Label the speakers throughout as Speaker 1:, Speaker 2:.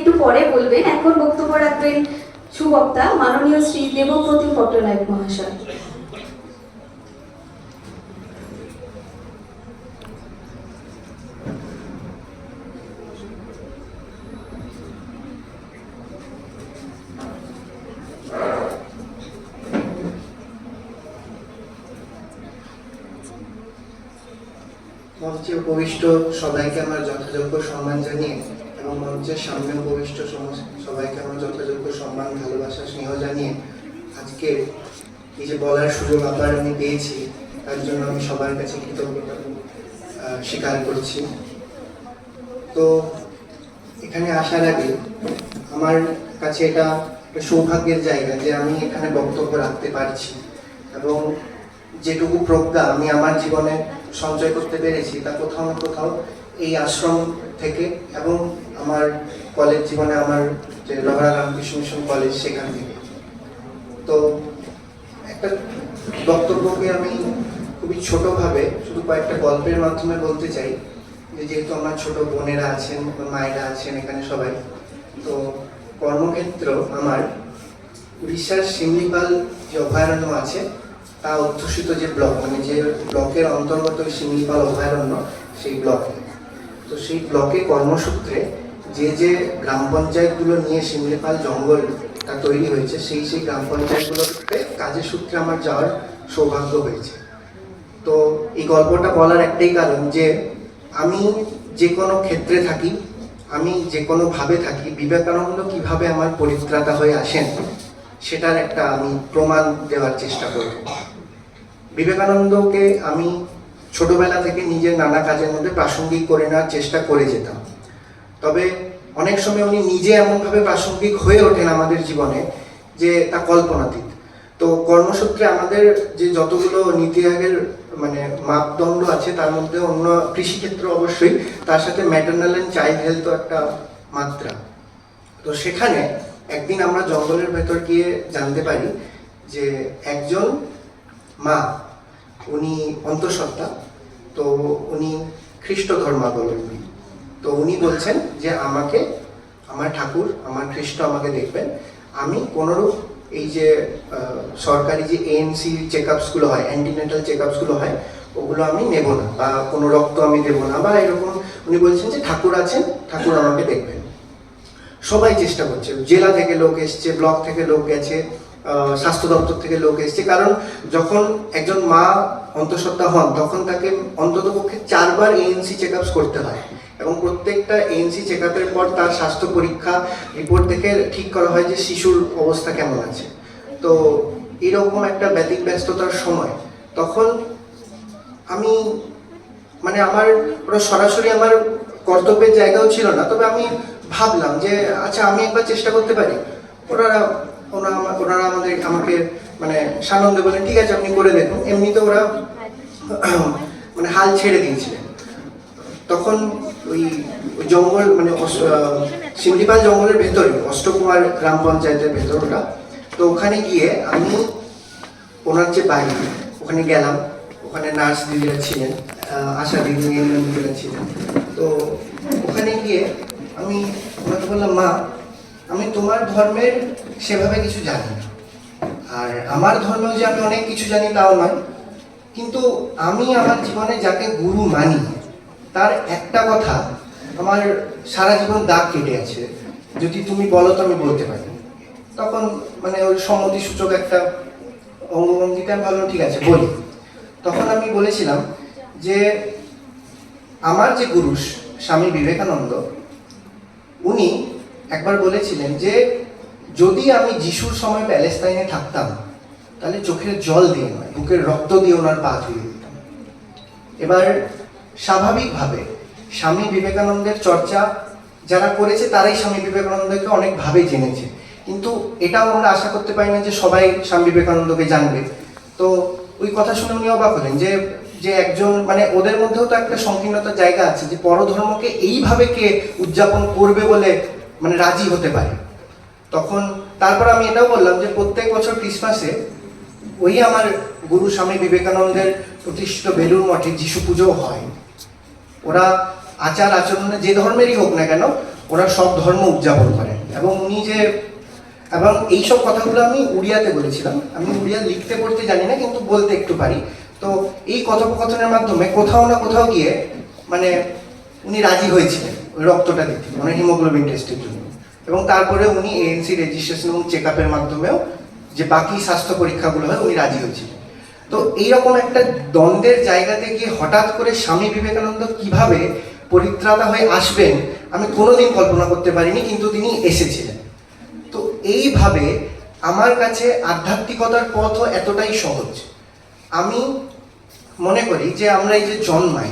Speaker 1: একটু পরে বলবেন, এখন বক্তব্য রাখবেন সুবক্তা, মাননীয় শ্রী দেবপ্রতি পট্টনায়ক মহাশয়।
Speaker 2: সবাইকে আমার যথাযোগ্য সম্মান জানিয়ে মঞ্চের সামনে উপবিষ্ট সবাইকে আমার যথাযোগ্য সম্মান, ভালোবাসা, স্নেহ জানিয়ে আজকে এই যে বলার সুযোগ আবার আমি পেয়েছি, তার জন্য আমি সবার কাছে কৃতজ্ঞতা স্বীকার করছি। তো এখানে আসার আগে আমার কাছে এটা একটা সৌভাগ্যের জায়গা যে আমি এখানে বক্তব্য রাখতে পারছি এবং যেটুকু প্রজ্ঞা আমি আমার জীবনে সঞ্চয় করতে পেরেছি, তা কোথাও না কোথাও এই আশ্রম থেকে এবং আমার কলেজ জীবনে আমার যে রহরা রামকৃষ্ণ মিশন কলেজ সেখান থেকে। তো একটা বক্তব্যকে আমি খুবই ছোটোভাবে শুধু কয়েকটা গল্পের মাধ্যমে বলতে চাই, যে যেহেতু আমার ছোট বোনেরা আছেন মায়েরা আছেন এখানে সবাই, তো কর্মক্ষেত্র আমার উড়িষ্যার শিমলিপাল যে অভয়ারণ্য আছে, তা অধ্যুষিত যে ব্লক মানে যে ব্লকের অন্তর্গত শিমলিপাল অভয়ারণ্য, সেই ব্লকে। তো সেই ব্লকে কর্মসূত্রে যে যে গ্রাম পঞ্চায়েতগুলো নিয়ে শিমলিপাল জঙ্গল তা তৈরি হয়েছে, সেই সেই গ্রাম পঞ্চায়েতগুলোতে কাজের সূত্রে আমার যাওয়ার সৌভাগ্য হয়েছে। তো এই গল্পটা বলার একটাই কারণ যে আমি যে কোনো ক্ষেত্রে থাকি, আমি যে কোনো ভাবে থাকি, বিবেকানন্দ কীভাবে আমার পরিত্রাতা হয়ে আসেন, সেটার একটা আমি প্রমাণ দেওয়ার চেষ্টা করব। বিবেকানন্দকে আমি ছোটবেলা থেকে নিজের নানা কাজের মধ্যে প্রাসঙ্গিক করে নেওয়ার চেষ্টা করে যেতাম। তবে অনেক সময় উনি নিজে এমনভাবে প্রাসঙ্গিক হয়ে ওঠেন আমাদের জীবনে যে তা কল্পনাতীত। তো কর্মসূত্রে আমাদের যে যতগুলো নীতি আয়োগের মানে মাপদণ্ড আছে, তার মধ্যে অন্য কৃষিক্ষেত্র অবশ্যই, তার সাথে ম্যাটার্নাল অ্যান্ড চাইল্ড হেলথও একটা মাত্রা। তো সেখানে একদিন আমরা জঙ্গলের ভেতর গিয়ে জানতে পারি যে একজন মা উনি অন্তঃসত্ত্বা, তো উনি খ্রিস্ট ধর্মাবলম্বী তো উনি বলছেন যে আমাকে, আমার ঠাকুর, আমার খ্রিস্ট আমাকে দেখবেন। আমি কোনোরূপ এই যে সরকারি যে এএনসি চেক আপসগুলো হয় অ্যান্টিনেটাল চেক আপসগুলো হয়, ওগুলো আমি নেব না, বা কোনো রক্ত আমি দেবো না, বা এরকম উনি বলছেন যে ঠাকুর আছেন, ঠাকুর আমাকে দেখবেন। সবাই চেষ্টা করছে। জেলা থেকে লোক এসছে, ব্লক থেকে লোক গেছে স্বাস্থ্য দপ্তর থেকে লোক এসছে। কারণ যখন একজন মা অন্তঃসত্ত্বা হন, তখন তাকে অন্তত পক্ষে চারবার এএনসি চেক করতে হয় এবং প্রত্যেকটা এএনসি চেক পর তার স্বাস্থ্য পরীক্ষা রিপোর্ট দেখে ঠিক করা হয় যে শিশুর অবস্থা কেমন আছে। তো এরকম একটা ব্যতিক ব্যস্ততার সময় তখন আমি মানে আমার সরাসরি আমার কর্তব্যের জায়গাও ছিল না। তবে আমি ভাবলাম যে আচ্ছা আমি একবার চেষ্টা করতে পারি। ওনারা ওনারা ওনারা আমাদের আমাকে মানে সানন্দে বলেন ঠিক আছে, আপনি করে দেখুন। এমনিতে ওরা মানে হাল ছেড়ে দিয়েছিলেন তখন ওই জঙ্গল মানে শিমলিপাল জঙ্গলের ভেতরে, অষ্টকুমার গ্রাম পঞ্চায়েতের ভেতর ওটা তো ওখানে গিয়ে আমি ওনার যে বাড়ি, ওখানে গেলাম। ওখানে নার্স দিদিরা ছিলেন আশা দিদি দিদিরা ছিলেন। তো ওখানে গিয়ে আমি ওনাকে বললাম, মা আমি তোমার ধর্মের সেভাবে কিছু জানি না। আর আমার ধর্ম যে আমি অনেক কিছু জানি তাও নয়, কিন্তু আমি আমার জীবনে যাকে গুরু মানি, তার একটা কথা আমার সারা জীবন দাগ কেটে আছে। যদি তুমি বলো তো আমি বলতে পারি। তখন মানে ওই সম্মতি সূচক একটা অঙ্গভঙ্গিতে আমি ভাবলাম ঠিক আছে, বলি। তখন আমি বলেছিলাম যে আমার যে গুরু স্বামী বিবেকানন্দ, উনি একবার বলেছিলেন যে, যদি আমি যিশুর সময় প্যালেস্তাইনে থাকতাম, তাহলে চোখের জল দিয়ে নয়, বুকের রক্ত দিয়ে ওনার পা ধুয়ে দিতাম। এবার স্বাভাবিকভাবে স্বামী বিবেকানন্দের চর্চা যারা করেছে, তারাই স্বামী বিবেকানন্দকে অনেকভাবে জেনেছে। কিন্তু এটাও আমরা আশা করতে পারি না যে সবাই স্বামী বিবেকানন্দকে জানবে। তো ওই কথা শুনে উনি অবাক হলেন যে যে একজন মানে ওদের মধ্যেও তো একটা সংকীর্ণতার জায়গা আছে যে পরধর্মকে এইভাবে কে উদযাপন করবে বলে মানে রাজি হতে পারে। তখন তারপর আমি এটাও বললাম যে প্রত্যেক বছর ক্রিসমাসে ওই আমার গুরু স্বামী বিবেকানন্দের প্রতিষ্ঠিত বেলুর মঠে যিশু পুজো হয়। ওরা আচার আচরণে যে ধর্মেরই হোক না কেন, ওরা সব ধর্ম উদযাপন করেন এবং উনি যে, এবং এইসব কথাগুলো আমি উড়িয়াতে বলেছিলাম। আমি উড়িয়া লিখতে পড়তে জানি না, কিন্তু বলতে একটু পারি। তো এই কথোপকথনের মাধ্যমে কোথাও না কোথাও গিয়ে মানে উনি রাজি হয়েছিলেন। রক্তটা দিতে মানে হিমোগ্লোবিন টেস্টের জন্য। এবং তারপরে উনি এএনসি রেজিস্ট্রেশন এবং চেক আপের মাধ্যমেও যে বাকি স্বাস্থ্য পরীক্ষাগুলো হয়, উনি রাজি হয়েছিলেন। তো এইরকম একটা দ্বন্দ্বের জায়গাতে গিয়ে হঠাৎ করে স্বামী বিবেকানন্দ কীভাবে পরিত্রাতা হয়ে আসবেন, আমি কোনোদিন কল্পনা করতে পারিনি, কিন্তু তিনি এসেছিলেন। তো এইভাবে আমার কাছে আধ্যাত্মিকতার পথও এতটাই সহজ। আমি মনে করি যে আমরা এই যে জন্মাই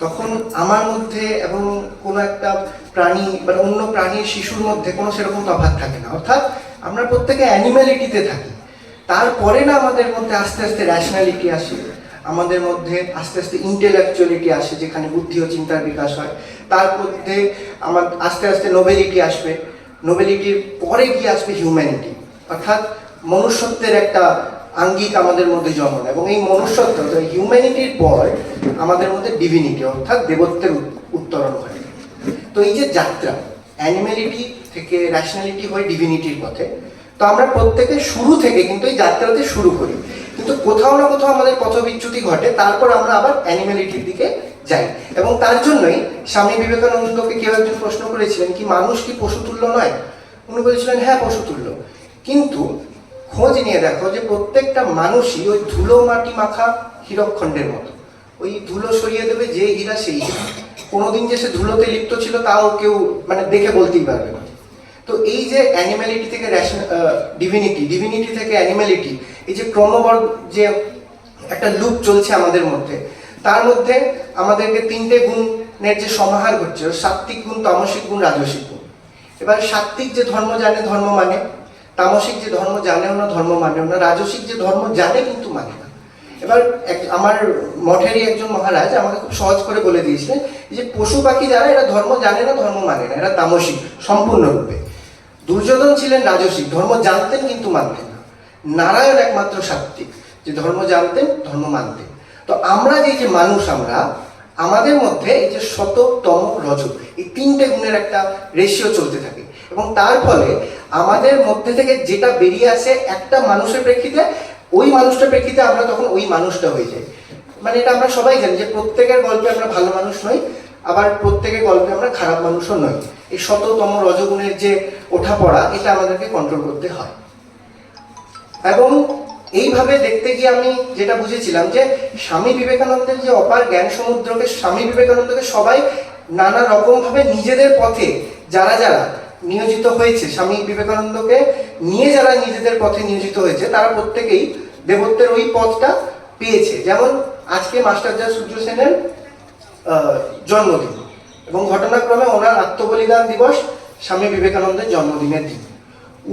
Speaker 2: তখন আমার মধ্যে এবং কোনো একটা প্রাণী বা অন্য প্রাণীর শিশুর মধ্যে কোনো সেরকম তফাৎ থাকে না। অর্থাৎ আমরা প্রত্যেকে অ্যানিম্যালিটিতে থাকি। তারপরে না আমাদের মধ্যে আস্তে আস্তে র্যাশনালিটি আসে। আমাদের মধ্যে আস্তে আস্তে ইন্টেলেকচুয়ালিটি আসে, যেখানে বুদ্ধি ও চিন্তার বিকাশ হয়। তার মধ্যে আমার আস্তে আস্তে নোবেলিটি আসবে। নোবেলিটির পরে গিয়ে আসবে হিউম্যানিটি অর্থাৎ মনুষ্যত্বের একটা আঙ্গিক আমাদের মধ্যে জন্ম নেয় এবং এই মনুষ্যত্ব হিউম্যানিটির পর আমাদের মধ্যে ডিভিনিটি অর্থাৎ দেবত্বের উত্তরণ ঘটে তো এই যে যাত্রা অ্যানিম্যালিটি থেকে র্যাশনালিটি হয় ডিভিনিটির পথে, তো আমরা প্রত্যেকে শুরু থেকে কিন্তু এই যাত্রাতে শুরু করি। কিন্তু কোথাও না কোথাও আমাদের পথ বিচ্যুতি ঘটে, তারপর আমরা আবার অ্যানিম্যালিটির দিকে যাই। এবং তার জন্যই স্বামী বিবেকানন্দকে কেউ একজন প্রশ্ন করেছিলেন কি, মানুষ কি পশুতুল্য নয়? উনি বলেছিলেন হ্যাঁ পশুতুল্য। কিন্তু খোঁজ নিয়ে দেখো যে প্রত্যেকটা মানুষই ওই ধুলো মাটি মাখা হীরকখণ্ডের মতো। ওই ধুলো সরিয়ে দেবে যে হীরা সেই কোনোদিন যে সে ধুলোতে লিপ্ত ছিল তাও কেউ মানে দেখে বলতেই পারবে না। তো এই যে অ্যানিম্যালিটি থেকে ডিভিনিটি ডিভিনিটি থেকে অ্যানিম্যালিটি এই যে ক্রমবর্গ যে একটা লুপ চলছে আমাদের মধ্যে, তার মধ্যে আমাদেরকে তিনটে গুণের যে সমাহার ঘটছে সাত্বিক গুণ, তামসিক গুণ, রাজসিক গুণ। এবার সাত্বিক যে ধর্ম জানে, ধর্ম মানে তামসিক যে ধর্ম জানেও না, ধর্ম মানেও না, রাজসিক যে ধর্ম জানে কিন্তু মানে না। এবার আমার মঠেরই একজন মহারাজ আমাকে খুব সহজ করে বলে দিয়েছিলেন যে পশু পাখি যারা, এরা ধর্ম জানে না, ধর্ম মানে না, এরা তামসিক, সম্পূর্ণরূপে। দুর্যোধন ছিলেন রাজসিক, ধর্ম জানতেন কিন্তু মানতেন না। নারায়ণ একমাত্র সাত্বিক যে ধর্ম জানতেন, ধর্ম মানতেন। তো আমরা যে যে মানুষ আমরা, আমাদের মধ্যে এই যে শততম রজ এই তিনটে গুণের একটা রেশিও চলতে থাকে। এবং তার ফলে আমাদের মধ্যে থেকে যেটা বেরিয়ে আসে একটা মানুষের প্রেক্ষিতে, ওই মানুষটার প্রেক্ষিতে আমরা তখন ওই মানুষটা হয়ে যাই। মানে এটা আমরা সবাই জানি যে প্রত্যেকের গল্পে আমরা ভালো মানুষ নই, আবার প্রত্যেকের গল্পে আমরা খারাপ মানুষও নই। এই শততম রজগুণের যে ওঠা পড়া এটা আমাদেরকে কন্ট্রোল করতে হয়। এবং এইভাবে দেখতে গিয়ে আমি যেটা বুঝেছিলাম যে স্বামী বিবেকানন্দের যে অপার জ্ঞান সমুদ্রকে, স্বামী বিবেকানন্দকে সবাই নানা রকম ভাবে নিজেদের পথে, যারা যারা নিয়োজিত হয়েছে, স্বামী বিবেকানন্দকে নিয়ে যারা নিজেদের পথে নিয়োজিত হয়েছে, তারা প্রত্যেকেই দেবত্বের ওই পথটা পেয়েছে। যেমন আজকে মাস্টার মাস্টারজা সূর্য সেনের জন্মদিন এবং ঘটনাক্রমে ওনার আত্মবলিদান দিবস স্বামী বিবেকানন্দের জন্মদিনের দিন।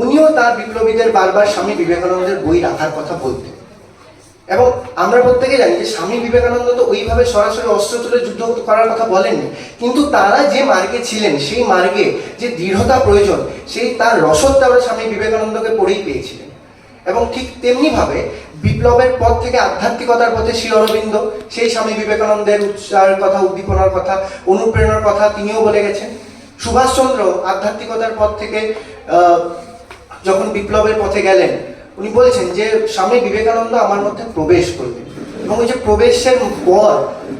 Speaker 2: উনিও তার বিপ্লবীদের বারবার স্বামী বিবেকানন্দের বই রাখার কথা বলতেন। এবং আমরা প্রত্যেকে জানি যে স্বামী বিবেকানন্দ তো ওইভাবে সরাসরি অস্ত্র তুলে যুদ্ধ করার কথা বলেননি। কিন্তু তারা যে মার্গে ছিলেন, সেই মার্গে যে দৃঢ়তা প্রয়োজন, সেই তার রসদ তারা স্বামী বিবেকানন্দকে পড়েই পেয়েছিলেন। এবং ঠিক তেমনিভাবে বিপ্লবের পথ থেকে আধ্যাত্মিকতার পথে শ্রী অরবিন্দ, সেই স্বামী বিবেকানন্দের উৎসাহের কথা, উদ্দীপনার কথা, অনুপ্রেরণার কথা তিনিও বলে গেছেন। সুভাষচন্দ্র আধ্যাত্মিকতার পথ থেকে যখন বিপ্লবের পথে গেলেন উনি বলেছেন যে স্বামী বিবেকানন্দ আমার মধ্যে প্রবেশ করলেন এবং ওই যে প্রবেশের পর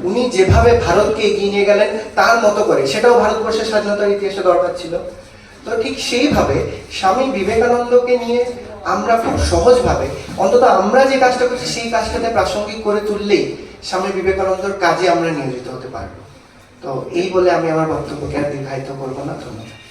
Speaker 2: উনি যেভাবে ভারতকে এগিয়ে নিয়ে গেলেন তার মতো করে, সেটাও ভারতবর্ষের স্বাধীনতার ইতিহাসে দরকার ছিল। তো ঠিক সেইভাবে স্বামী বিবেকানন্দকে নিয়ে আমরা খুব সহজভাবে, অন্তত আমরা যে কাজটা করছি সেই কাজটাতে প্রাসঙ্গিক করে তুললেই স্বামী বিবেকানন্দর কাজে আমরা নিয়োজিত হতে পারব। তো এই বলে আমি আমার বক্তব্যকে আর দীর্ঘায়িত করব না। ধন্যবাদ।